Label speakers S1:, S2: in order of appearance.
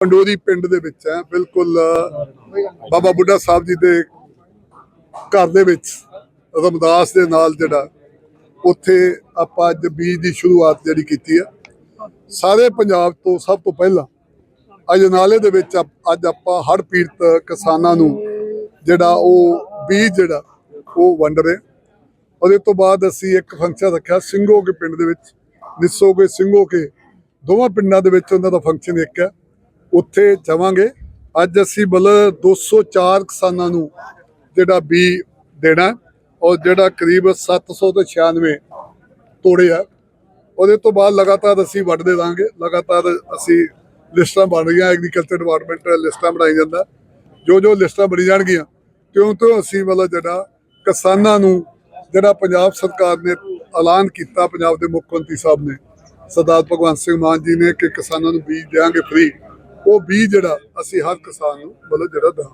S1: ਪੰਡੋਰੀ ਪਿੰਡ ਦੇ ਵਿੱਚ ਹੈ, ਬਿਲਕੁਲ ਬਾਬਾ ਬੁੱਢਾ ਸਾਹਿਬ ਜੀ ਦੇ ਘਰ ਦੇ ਵਿੱਚ ਰਮਦਾਸ ਦੇ ਨਾਲ ਜਿਹੜਾ ਉੱਥੇ ਆਪਾਂ ਅੱਜ ਬੀਜ ਦੀ ਸ਼ੁਰੂਆਤ ਜਿਹੜੀ ਕੀਤੀ ਹੈ। ਸਾਰੇ ਪੰਜਾਬ ਤੋਂ ਸਭ ਤੋਂ ਪਹਿਲਾਂ ਅਜਨਾਲੇ ਦੇ ਵਿੱਚ ਅੱਜ ਆਪਾਂ ਹੜ੍ਹ ਪੀੜਤ ਕਿਸਾਨਾਂ ਨੂੰ ਜਿਹੜਾ ਉਹ ਬੀਜ ਜਿਹੜਾ ਉਹ ਵੰਡ ਰਹੇ ਉਹਦੇ ਤੋਂ ਬਾਅਦ ਅਸੀਂ ਇੱਕ ਫੰਕਸ਼ਨ ਰੱਖਿਆ ਸਿੰਘੋ ਕੇ ਪਿੰਡ ਦੇ ਵਿੱਚ, ਨਿੱਸੋ ਕੇ ਕੇ, ਦੋਵਾਂ ਪਿੰਡਾਂ ਦੇ ਵਿੱਚ ਉਹਨਾਂ ਦਾ ਫੰਕਸ਼ਨ ਇੱਕ ਹੈ। ਉੱਥੇ ਜਾਵਾਂਗੇ। ਅੱਜ ਅਸੀਂ ਬਲ 204 ਕਿਸਾਨਾਂ ਨੂੰ ਜਿਹੜਾ ਬੀ ਦੇਣਾ ਔਰ ਜਿਹੜਾ ਕਰੀਬ 700 ਤੋਂ 96 ਤੋੜੇ ਆ। ਉਹਦੇ ਤੋਂ ਬਾਅਦ ਲਗਾਤਾਰ ਅਸੀਂ ਵੱਢਦੇ ਰਹਾਂਗੇ। ਲਗਾਤਾਰ ਅਸੀਂ ਲਿਸਟਾਂ ਬਣ ਰਹੀਆਂ। ਐਗਰੀਕਲਚਰ ਡਿਪਾਰਟਮੈਂਟ ਲਿਸਟਾਂ ਬਣਾਈ ਜਾਂਦਾ। ਜੋ ਜੋ ਲਿਸਟਾਂ ਬਣੀ ਜਾਣਗੀਆਂ ਕਿਉਂ ਤਿਉਂ ਅਸੀਂ ਮਤਲਬ ਜਿਹੜਾ ਕਿਸਾਨਾਂ ਨੂੰ ਜਿਹੜਾ ਪੰਜਾਬ ਸਰਕਾਰ ਨੇ ਐਲਾਨ ਕੀਤਾ, ਪੰਜਾਬ ਦੇ ਮੁੱਖ ਮੰਤਰੀ ਸਾਹਿਬ ਨੇ, ਸਰਦਾਰ ਭਗਵੰਤ ਸਿੰਘ ਮਾਨ ਜੀ ਨੇ ਕਿ ਕਿਸਾਨਾਂ ਨੂੰ ਬੀਜ ਦੇਵਾਂਗੇ ਫ੍ਰੀ ਉਹ ਬੀਜ ਜਿਹੜਾ ਅਸੀਂ ਹਰ ਕਿਸਾਨ ਨੂੰ ਮਤਲਬ ਜਿਹੜਾ ਦੇਵਾਂਗੇ